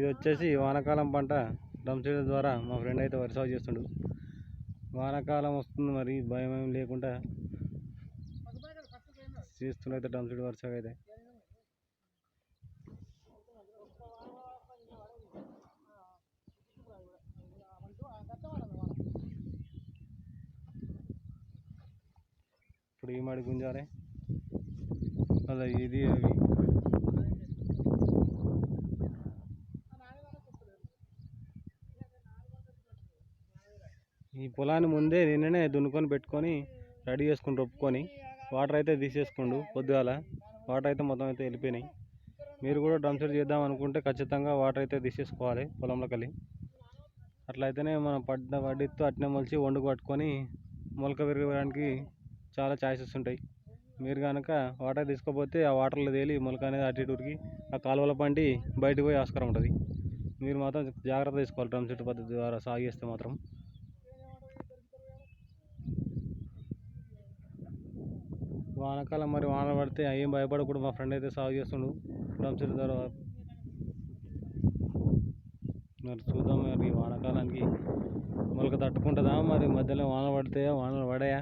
ఇది వచ్చేసి వానాకాలం పంట డ్రమ్ సీడర్ ద్వారా మా ఫ్రెండ్ అయితే వరి సాగు చేస్తుండు. వానాకాలం వస్తుంది మరి భయం ఏం లేకుండా చేస్తుండే అయితే డ్రమ్ సీడర్ వరి సాగు అయితే. ఇప్పుడు ఈ మడి గుంజాలి. అలా ఇది అవి. ఈ పొలాన్ని ముందే నిన్ననే దున్నుకొని పెట్టుకొని రెడీ చేసుకుని రొప్పుకొని వాటర్ అయితే తీసేసుకుండు పొద్దుగాల. వాటర్ అయితే మొత్తం అయితే వెళ్ళిపోయినాయి. మీరు కూడా డ్రమ్ సెట్ చేద్దాం అనుకుంటే ఖచ్చితంగా వాటర్ అయితే తీసేసుకోవాలి పొలంలోకి వెళ్ళి. అట్లయితేనే మనం పడ్డ వడ్డీతో అట్నే మొలిచి వండుకు పట్టుకొని మొలక విరగడానికి చాలా ఛాయిసెస్ ఉంటాయి. మీరు కనుక వాటర్ తీసుకోకపోతే ఆ వాటర్లో తేలి మొలక అనేది అటు ఇటుకి ఆ కాలువల పండి బయటకు పోయి ఆస్కారం ఉంటుంది. మీరు మాత్రం జాగ్రత్త తీసుకోవాలి డ్రమ్ సెట్ పద్ధతి ద్వారా సాగు చేస్తే మాత్రం. వానాకాలం మరి వానలు పడితే ఏం భయపడకూడదు. మా ఫ్రెండ్ అయితే సాగు చేస్తుండు. డ్రమ్ సెట్ ద్వారా మరి చూద్దాం మరి వానాకాలానికి మొలక తట్టుకుంటుందా? మరి మధ్యలో వానలు పడితే వానలు పడాయా?